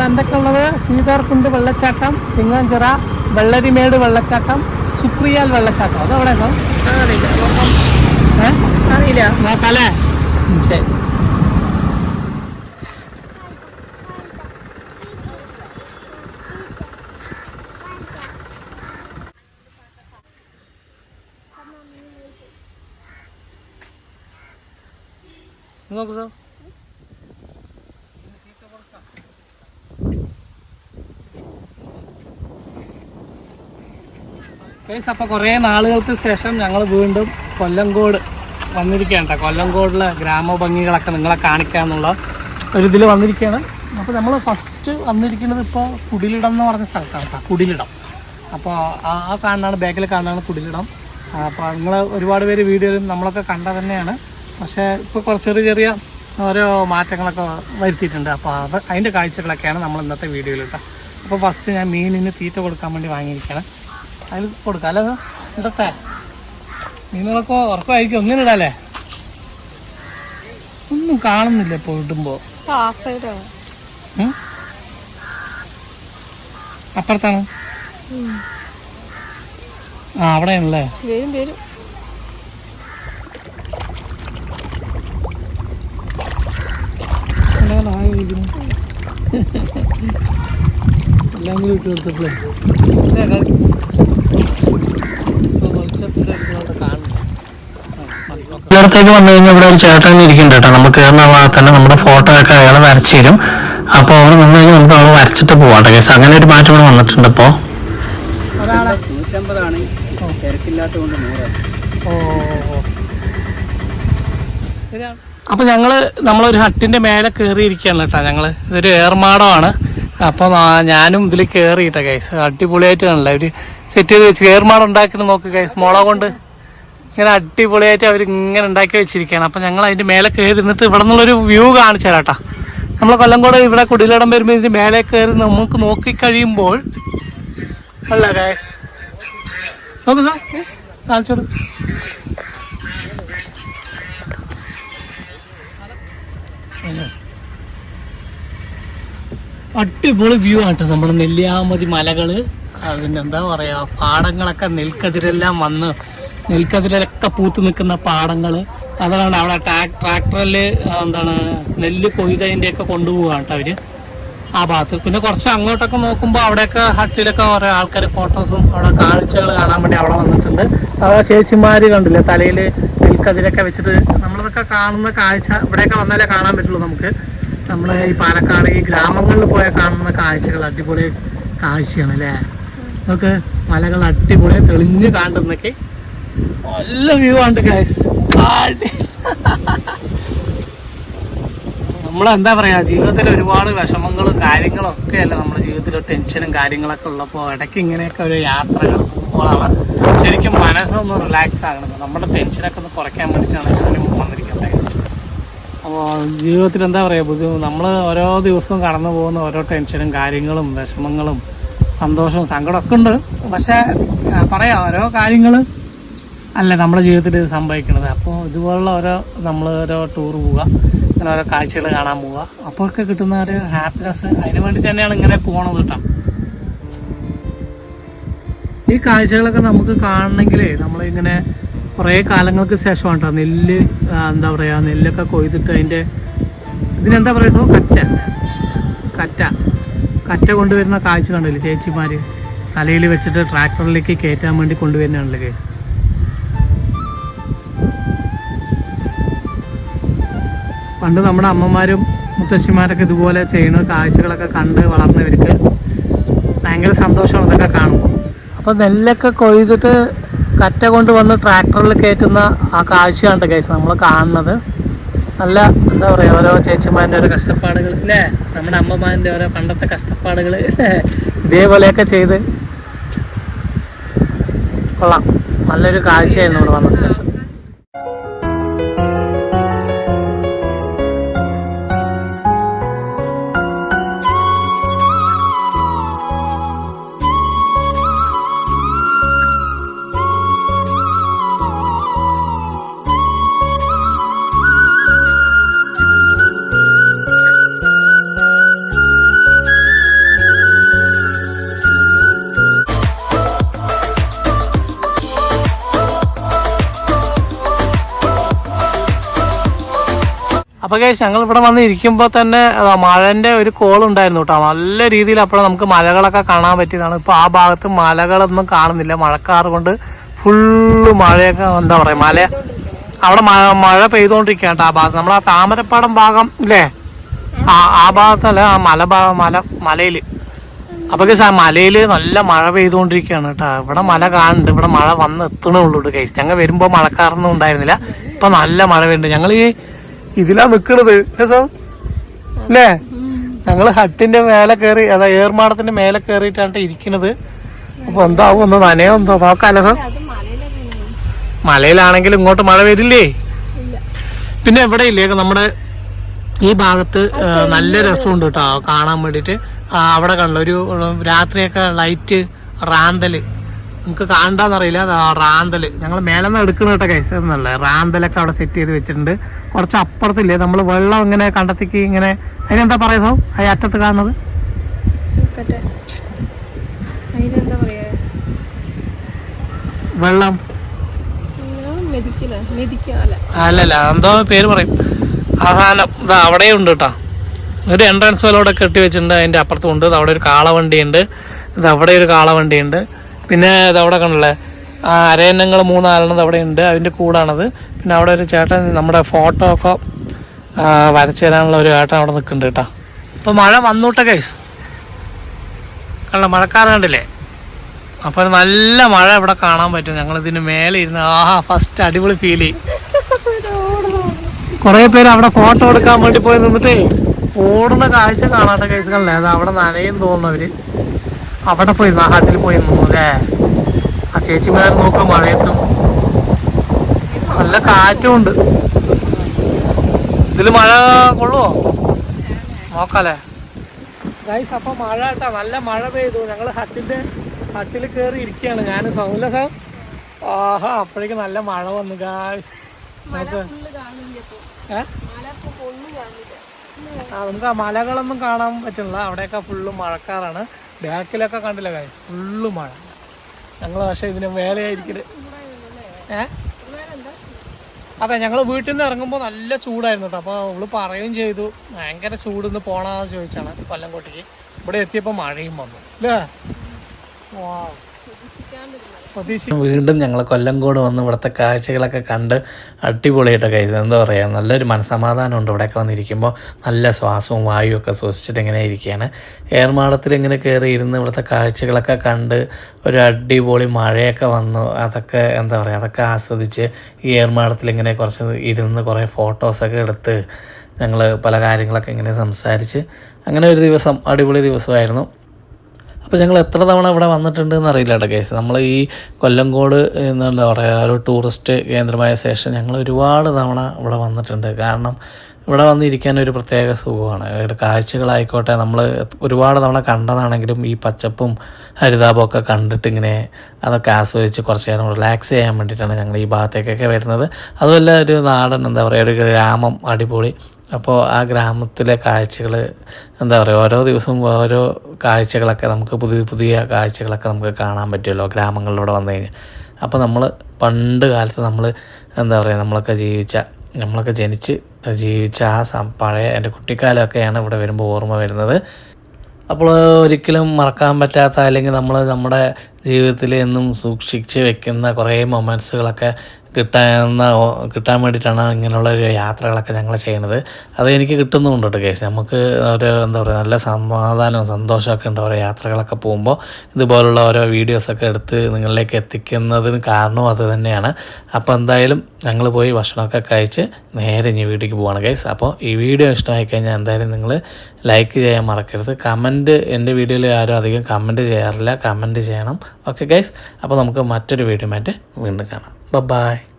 ഇവിടെ എന്തൊക്കെ ഉള്ളത് സീതാർകുണ്ട് വെള്ളച്ചാട്ടം ചിങ്ങാഞ്ചിറ വെള്ളരിമേട് വെള്ളച്ചാട്ടം സുപ്രിയാൽ വെള്ളച്ചാട്ടം. അത് എവിടെ അറിയില്ല. നോക്കാല്ലേ? ശരി. നോക്കൂ സാർ. അപ്പോൾ കുറേ നാളുകൾക്ക് ശേഷം ഞങ്ങൾ വീണ്ടും കൊല്ലംകോട് വന്നിരിക്കുകയാണ് കേട്ടോ. കൊല്ലംകോടിലെ ഗ്രാമഭംഗികളൊക്കെ നിങ്ങളെ കാണിക്കാന്നുള്ള ഒരു ഇതിൽ വന്നിരിക്കുകയാണ്. അപ്പോൾ നമ്മൾ ഫസ്റ്റ് വന്നിരിക്കുന്നത് ഇപ്പോൾ കുടിലിടം എന്ന് പറഞ്ഞ സ്ഥലത്താണ് കേട്ടോ. കുടിലിടം. അപ്പോൾ ആ കാണാണ് ബാക്കിൽ കാണുന്നതാണ് കുടിലിടം. അപ്പോൾ നിങ്ങൾ ഒരുപാട് പേര് വീഡിയോയിൽ നമ്മളൊക്കെ കണ്ട തന്നെയാണ്. പക്ഷേ ഇപ്പോൾ കുറച്ച് ചെറിയ ചെറിയ ഓരോ മാറ്റങ്ങളൊക്കെ വരുത്തിയിട്ടുണ്ട്. അപ്പോൾ അത് അതിന്റെ കാഴ്ചകളൊക്കെയാണ് നമ്മൾ ഇന്നത്തെ വീഡിയോയിൽ കേട്ടോ. അപ്പോൾ ഫസ്റ്റ് ഞാൻ മീനിന് തീറ്റ കൊടുക്കാൻ വേണ്ടി വാങ്ങിയിരിക്കുകയാണ്. അതിൽ കൊടുക്കാം അല്ലേ ഇടത്തെ ഇടട്ടെ മീനുകളൊക്കെ ഉറക്കമായിരിക്കും ഒന്നിനും ഇടാല്ലേ? ഒന്നും കാണുന്നില്ല ഇപ്പോൾ ഇടുമ്പോൾ ആ അപ്പുറത്താണ്? ആ അവിടെയാണല്ലേ? വരും വരും. എല്ലാം കൂടി ഇട്ട് കൊടുത്തപ്പോഴേ ഇടത്തേക്ക് വന്നു കഴിഞ്ഞാൽ ഇവിടെ ഒരു ചേട്ടൻ ഇരിക്കുന്നുണ്ട് കേട്ടോ. നമ്മൾ കയറുന്ന ഭാഗത്ത് തന്നെ നമ്മുടെ ഫോട്ടോ ഒക്കെ അയാൾ വരച്ചു തരും. അപ്പോൾ അവിടെ നിന്ന് കഴിഞ്ഞാൽ നമുക്ക് അവിടെ വരച്ചിട്ട് പോവാം കേസ് അങ്ങനെ ഒരു മാറ്റം ഇവിടെ വന്നിട്ടുണ്ട് ഇപ്പോൾ അപ്പോൾ നൂറ്റമ്പതാണ് തിരക്കില്ലാത്തതുകൊണ്ട് നൂറാണ് ഓ അപ്പൊ ഞങ്ങൾ നമ്മളൊരു ഹട്ടിന്റെ മേലെ കയറിയിരിക്കുകയാണ് കേട്ടോ ഞങ്ങൾ ഇതൊരു ഏർമാടമാണ്. അപ്പോൾ ഞാനും ഇതിൽ കയറിയിട്ടാണ് കേസ് അടിപൊളിയായിട്ട് കാണില്ല. അവർ സെറ്റ് ചെയ്ത് വെച്ച് ഏർമാടം ഉണ്ടാക്കുന്നത് നോക്ക് ഗൈസ് മുള കൊണ്ട് ഇങ്ങനെ അടിപൊളിയായിട്ട് അവർ ഇങ്ങനെ ഉണ്ടാക്കി വെച്ചിരിക്കുകയാണ്. അപ്പൊ ഞങ്ങൾ അതിന്റെ മേലെ കയറി നിന്നിട്ട് ഇവിടെ നിന്നുള്ളൊരു വ്യൂ കാണിച്ചു തരാട്ടാ നമ്മളെ കൊല്ലംകോട് ഇവിടെ കുടിലടം വരുമ്പോൾ ഇതിന്റെ മേലെ കയറി നമുക്ക് നോക്കി കഴിയുമ്പോൾ അല്ല ഗൈസ് സാർ കാണിച്ചോളൂ അടിപൊളി വ്യൂ ആണ് കേട്ടോ നമ്മുടെ നെല്ലിയാമതി മലകൾ. അതിന്റെ എന്താ പറയാ പാടങ്ങളൊക്കെ നെൽക്കതിരെല്ലാം വന്ന് നെൽക്കതിരൊക്കെ പൂത്ത് നിൽക്കുന്ന പാടങ്ങൾ അതാണ് അവിടെ ട്രാക്ടറിൽ എന്താണ് നെല്ല് കൊയ്തതിന്റെയൊക്കെ കൊണ്ടുപോവാണ് കേട്ടോ അവർ ആ ഭാഗത്ത്. പിന്നെ കുറച്ച് അങ്ങോട്ടൊക്കെ നോക്കുമ്പോൾ അവിടെയൊക്കെ ഹട്ടിലൊക്കെ കുറേ ആൾക്കാർ ഫോട്ടോസും അവിടെ കാഴ്ചകൾ കാണാൻ വേണ്ടി അവിടെ വന്നിട്ടുണ്ട്. ആ ചേച്ചിമാർ കണ്ടില്ലേ തലയിൽ നെൽക്കതിരൊക്കെ വെച്ചിട്ട് നമ്മളതൊക്കെ കാണുന്ന കാഴ്ച ഇവിടെയൊക്കെ വന്നാലേ കാണാൻ പറ്റുള്ളൂ നമുക്ക്. നമ്മൾ ഈ പാലക്കാട് ഈ ഗ്രാമങ്ങളിൽ പോയാൽ കാണുന്ന കാഴ്ചകൾ അടിപൊളി കാഴ്ചയാണ് അല്ലേ? നമുക്ക് മലകൾ അടിപൊളി തെളിഞ്ഞ് കാണുന്നൊക്കെ നല്ല വ്യൂ ആണ് ഗൈസ് നമ്മളെന്താ പറയാ ജീവിതത്തിൽ ഒരുപാട് വിഷമങ്ങളും കാര്യങ്ങളും ഒക്കെ അല്ല നമ്മുടെ ജീവിതത്തിൽ ടെൻഷനും കാര്യങ്ങളൊക്കെ ഉള്ളപ്പോൾ ഇടയ്ക്ക് ഇങ്ങനെയൊക്കെ ഒരു യാത്രകൾ പോകുമ്പോഴാണ് ശരിക്കും മനസ്സൊന്ന് റിലാക്സ് ആകണത്. നമ്മുടെ ടെൻഷനൊക്കെ ഒന്ന് കുറയ്ക്കാൻ വേണ്ടിയിട്ടാണ് ഞാനും വന്നിരിക്കുന്നത് അപ്പോൾ ജീവിതത്തിൽ എന്താ പറയുക ബുദ്ധിമുട്ട് നമ്മൾ ഓരോ ദിവസവും കടന്നു പോകുന്ന ഓരോ ടെൻഷനും കാര്യങ്ങളും വിഷമങ്ങളും സന്തോഷവും സങ്കടമൊക്കെ ഉണ്ട്. പക്ഷേ പറയാം ഓരോ കാര്യങ്ങൾ അല്ല നമ്മുടെ ജീവിതത്തിൽ ഇത് സംഭവിക്കുന്നത് അപ്പോൾ ഇതുപോലുള്ള ഓരോ നമ്മൾ ഓരോ ടൂർ പോവുക അങ്ങനെ ഓരോ കാഴ്ചകൾ കാണാൻ പോവുക. അപ്പോഴൊക്കെ കിട്ടുന്ന ഒരു ഹാപ്പിനെസ് അതിന് വേണ്ടി തന്നെയാണ് ഇങ്ങനെ പോകണത് കേട്ടോ. ഈ കാഴ്ചകളൊക്കെ നമുക്ക് കാണണമെങ്കിൽ നമ്മളിങ്ങനെ കുറേ കാലങ്ങൾക്ക് ശേഷമാണ് കേട്ടോ. നെല്ല് എന്താ പറയുക നെല്ലൊക്കെ കൊയ്തിട്ട് അതിന്റെ ഇതിനെന്താ പറയുക? കച്ച. കറ്റ കറ്റ കൊണ്ടുവരുന്ന കാഴ്ച കണ്ടില്ലേ ചേച്ചിമാർ തലയിൽ വെച്ചിട്ട് ട്രാക്ടറിലേക്ക് കയറ്റാൻ വേണ്ടി കൊണ്ടുവരുന്നതാണല്ലോ കേസ്. പണ്ട് നമ്മുടെ അമ്മമാരും മുത്തശ്ശിമാരൊക്കെ ഇതുപോലെ ചെയ്യുന്ന കാഴ്ചകളൊക്കെ കണ്ട് വളർന്നവർക്ക് ഭയങ്കര സന്തോഷമാണ് ഇതൊക്കെ കാണുമ്പോൾ അപ്പോൾ നെല്ലൊക്കെ കൊയ്തിട്ട് കറ്റ കൊണ്ട് വന്ന് ട്രാക്ടറിൽ കയറ്റുന്ന ആ കാഴ്ചയാണ് കേസ്? നമ്മൾ കാണുന്നത്. നല്ല എന്താ പറയുക ഓരോ ചേച്ചിമാരുടെ ഓരോ കഷ്ടപ്പാടുകൾ അല്ലേ നമ്മുടെ അമ്മമാരുടെ ഓരോ പണ്ടത്തെ കഷ്ടപ്പാടുകൾ ഇതേപോലെയൊക്കെ ചെയ്ത് കൊള്ളാം. നല്ലൊരു കാഴ്ചയായിരുന്നു ഇവിടെ വന്ന അപ്പോൾ കേസ് ഞങ്ങൾ ഇവിടെ വന്ന് ഇരിക്കുമ്പോൾ തന്നെ മഴന്റെ ഒരു കോൾ ഉണ്ടായിരുന്നു കേട്ടോ നല്ല രീതിയിൽ അപ്പോൾ നമുക്ക് മലകളൊക്കെ കാണാൻ പറ്റിയതാണ്. ഇപ്പോൾ ആ ഭാഗത്ത് മലകളൊന്നും കാണുന്നില്ല. മഴക്കാറ് കൊണ്ട് ഫുള്ള് മഴയൊക്കെ എന്താ പറയുക മല അവിടെ മഴ മഴ പെയ്തുകൊണ്ടിരിക്കുകയാണ് ആ ഭാഗത്ത്. നമ്മൾ ആ താമരപ്പാടം ഭാഗം ഇല്ലേ? ആ ആ ഭാഗത്തല്ല ആ മല ഭാഗം മല മലയിൽ അപ്പോൾ കേസ് ആ മലയിൽ നല്ല മഴ പെയ്തുകൊണ്ടിരിക്കുകയാണ് കേട്ടോ ഇവിടെ മല കാണുന്നുണ്ട്. ഇവിടെ മഴ വന്ന് എത്തണേ ഉള്ളൂ കേസ് ഞങ്ങൾ വരുമ്പോൾ മഴക്കാറൊന്നും ഉണ്ടായിരുന്നില്ല. ഇപ്പം നല്ല മഴ വരുന്നുണ്ട് ഞങ്ങൾ ഈ ഇതിലാ നിക്കണത്. അല്ലേ ഞങ്ങൾ ഹട്ടിന്റെ മേലെ കയറി അതാ ഏർമാടത്തിന്റെ മേലെ കയറിയിട്ടാണ് ഇരിക്കണത്. അപ്പൊ എന്താവും? ഒന്ന് നനയോ? എന്തോ? നോക്കാലോ സാർ? മലയിലാണെങ്കിൽ ഇങ്ങോട്ട് മഴ വരില്ലേ പിന്നെ എവിടെ ഇല്ലേ നമ്മുടെ ഈ ഭാഗത്ത് നല്ല രസമുണ്ട് കേട്ടോ കാണാൻ വേണ്ടിട്ട് അവിടെ കണ്ടു? ഒരു രാത്രിയൊക്കെ ലൈറ്റ് റാന്തൽ. നമുക്ക് കാണണ്ടെന്നറിയില്ല. റാന്തൽ ഞങ്ങൾ മേലെ നിന്ന് എടുക്കണ കേട്ടോ കൈസ് എന്നല്ല റാന്തലൊക്കെ അവിടെ സെറ്റ് ചെയ്ത് വെച്ചിട്ടുണ്ട്. കുറച്ച് അപ്പുറത്തില്ലേ? നമ്മൾ വെള്ളം ഇങ്ങനെ കണ്ടെത്തിക്ക് ഇങ്ങനെ. അതിനെന്താ പറയാ സോ? ആ അറ്റത്ത് കാണുന്നത്? വെള്ളം. അല്ലല്ല എന്തോ പേര് പറയും. ആ സാധനം ഇതാ അവിടെയും ഉണ്ട് കേട്ടോ. ഒരു എൻട്രൻസ് വല്ലോടെ കെട്ടി വെച്ചിട്ടുണ്ട്. അതിന്റെ അപ്പുറത്തും ഉണ്ട്. അവിടെ ഒരു കാളവണ്ടിയുണ്ട്. ഇത് അവിടെ ഒരു കാളവണ്ടിയുണ്ട്. പിന്നെ അതവിടെ കണ്ടല്ലേ? ആ അരയന്നങ്ങൾ മൂന്നാലെണ്ണത് അവിടെ ഉണ്ട്. അതിന്റെ കൂടാണത്. പിന്നെ അവിടെ ഒരു ചേട്ടൻ നമ്മുടെ ഫോട്ടോ ഒക്കെ വരച്ചു തരാനുള്ള ഒരു ചേട്ടൻ അവിടെ നിൽക്കുന്നുണ്ട് കേട്ടോ. അപ്പോൾ മഴ വന്നൂട്ടെ കൈസ് കണ്ട മഴക്കാറ് കണ്ടില്ലേ? അപ്പോൾ നല്ല മഴ ഇവിടെ കാണാൻ പറ്റും. ഞങ്ങൾ ഇതിന് മേലെ ഇരുന്ന് ആഹാ ഫസ്റ്റ് അടിപൊളി ഫീൽ ചെയ്യും കുറേ പേര് അവിടെ ഫോട്ടോ എടുക്കാൻ വേണ്ടി പോയി നിന്നിട്ടേ ഓടുന്ന കാഴ്ച കാണാത്ത കേസുകളല്ലേ അത് അവിടെ നനയും തോന്നുന്നവര് അവിടെ പോയി നാഹത്തിൽ പോയി നിന്നു അല്ലേ? ആ ചേച്ചിമാർ നോക്കുക മഴയത്തും നല്ല കാറ്റും ഉണ്ട് ഇതിൽ മഴ കൊള്ളുവോ? നോക്കാലേ ഗൈസ് അപ്പൊ മഴ കേട്ടാ. നല്ല മഴ പെയ്തു. ഞങ്ങൾ ഹട്ടിന്റെ ഹട്ടിൽ കയറി ഇരിക്കുകയാണ്. ഞാൻ സൗല സാർ. ആഹാ അപ്പോഴേക്ക് നല്ല മഴ വന്നു ഗായ്സ് നമുക്ക് ഏ? ആ നമുക്ക് ആ മലകളൊന്നും കാണാൻ പറ്റില്ല അവിടെയൊക്കെ ഫുള്ള് മഴക്കാറാണ്. ബാക്കിലൊക്കെ കണ്ടില്ല ഗൈസ് ഫുള്ള് മഴ. ഞങ്ങൾ പക്ഷെ ഇതിന് മേലെയായിരിക്കൽ. ഏ? അതെ ഞങ്ങൾ വീട്ടിൽ നിന്ന് ഇറങ്ങുമ്പോൾ നല്ല ചൂടായിരുന്നു കേട്ടോ അപ്പോൾ അവൾ പറയുകയും ചെയ്തു ഭയങ്കര ചൂട് ഇന്ന് പോണാന്ന് ചോദിച്ചാണ് കൊല്ലംകോട്ടേക്ക്. ഇവിടെ എത്തിയപ്പോൾ മഴയും വന്നു. അല്ലേ വാ വീണ്ടും ഞങ്ങൾ കൊല്ലംകോട് വന്ന് ഇവിടുത്തെ കാഴ്ചകളൊക്കെ കണ്ട് അടിപൊളിയായിട്ട് കഴിച്ചത് എന്താ പറയുക നല്ലൊരു മനസമാധാനം ഉണ്ട് ഇവിടെയൊക്കെ വന്നിരിക്കുമ്പോൾ നല്ല ശ്വാസവും വായുവും ഒക്കെ ശ്വസിച്ചിട്ട് ഇങ്ങനെ ഇരിക്കുകയാണ് ഏർമാടത്തിൽ ഇങ്ങനെ കയറി ഇരുന്ന് ഇവിടുത്തെ കാഴ്ചകളൊക്കെ കണ്ട് ഒരു അടിപൊളി മഴയൊക്കെ വന്നു. അതൊക്കെ എന്താ പറയുക അതൊക്കെ ആസ്വദിച്ച് ഈ ഏർമാടത്തിൽ ഇങ്ങനെ കുറച്ച് ഇരുന്ന് കുറേ ഫോട്ടോസൊക്കെ എടുത്ത് ഞങ്ങൾ പല കാര്യങ്ങളൊക്കെ ഇങ്ങനെ സംസാരിച്ച് അങ്ങനെ ഒരു ദിവസം അടിപൊളി ദിവസമായിരുന്നു. അപ്പോൾ ഞങ്ങൾ എത്ര തവണ ഇവിടെ വന്നിട്ടുണ്ട് എന്ന് അറിയില്ല കേട്ടോ കേസ് നമ്മൾ ഈ കൊല്ലംകോട് എന്നുള്ള പറയുക ഒരു ടൂറിസ്റ്റ് കേന്ദ്രമായ ശേഷം ഞങ്ങൾ ഒരുപാട് തവണ ഇവിടെ വന്നിട്ടുണ്ട്. കാരണം ഇവിടെ വന്നിരിക്കാൻ ഒരു പ്രത്യേക സുഖമാണ്. ഇവിടെ കാഴ്ചകളായിക്കോട്ടെ നമ്മൾ ഒരുപാട് തവണ കണ്ടതാണെങ്കിലും ഈ പച്ചപ്പും ഹരിതാപവും ഒക്കെ കണ്ടിട്ട് ഇങ്ങനെ അതൊക്കെ ആസ്വദിച്ച് കുറച്ച് നേരം റിലാക്സ് ചെയ്യാൻ വേണ്ടിയിട്ടാണ് ഞങ്ങൾ ഈ ഭാഗത്തേക്കൊക്കെ വരുന്നത്. അതുമല്ല ഒരു നാടൻ എന്താ പറയുക ഒരു ഗ്രാമം അടിപൊളി. അപ്പോൾ ആ ഗ്രാമത്തിലെ കാഴ്ചകൾ എന്താ പറയുക ഓരോ ദിവസവും ഓരോ കാഴ്ചകളൊക്കെ നമുക്ക് പുതിയ പുതിയ കാഴ്ചകളൊക്കെ നമുക്ക് കാണാൻ പറ്റുമല്ലോ ഗ്രാമങ്ങളിലൂടെ വന്നു കഴിഞ്ഞാൽ. അപ്പോൾ നമ്മൾ പണ്ട് കാലത്ത് നമ്മൾ എന്താ പറയുക നമ്മളൊക്കെ ജീവിച്ച നമ്മളൊക്കെ ജനിച്ച് ജീവിച്ച ആ പഴയ എന്റെ കുട്ടിക്കാലമൊക്കെയാണ് ഇവിടെ വരുമ്പോൾ ഓർമ്മ വരുന്നത്. അപ്പോൾ ഒരിക്കലും മറക്കാൻ പറ്റാത്ത അല്ലെങ്കിൽ നമ്മൾ നമ്മുടെ ജീവിതത്തിൽ എന്നും സൂക്ഷിച്ച് വെക്കുന്ന കുറേ മൊമെന്റ്സുകളൊക്കെ കിട്ടാവുന്ന കിട്ടാൻ വേണ്ടിയിട്ടാണ് ഇങ്ങനെയുള്ള ഒരു യാത്രകളൊക്കെ ഞങ്ങൾ ചെയ്യുന്നത്. അത് എനിക്ക് കിട്ടുന്നുണ്ട് കേട്ടോ കേസ് നമുക്ക് ഒരു എന്താ പറയുക നല്ല സമാധാനവും സന്തോഷമൊക്കെ ഉണ്ട് ഓരോ യാത്രകളൊക്കെ പോകുമ്പോൾ. ഇതുപോലുള്ള ഓരോ വീഡിയോസൊക്കെ എടുത്ത് നിങ്ങളിലേക്ക് എത്തിക്കുന്നതിന് കാരണവും അത് തന്നെയാണ്. അപ്പോൾ എന്തായാലും ഞങ്ങൾ പോയി ഭക്ഷണമൊക്കെ കഴിച്ച് നേരെ ഇനി വീട്ടിലേക്ക് പോവാണ് കേസ് അപ്പോൾ ഈ വീഡിയോ ഇഷ്ടമായി കഴിഞ്ഞാൽ എന്തായാലും നിങ്ങൾ ലൈക്ക് ചെയ്യാൻ മറക്കരുത്. കമന്റ് എന്റെ വീഡിയോയിൽ ആരും അധികം കമന്റ് ചെയ്യാറില്ല. കമന്റ് ചെയ്യണം. ഓക്കെ ഗൈസ് അപ്പോൾ നമുക്ക് മറ്റൊരു വീഡിയോ വീണ്ടും കാണാം. ബൈ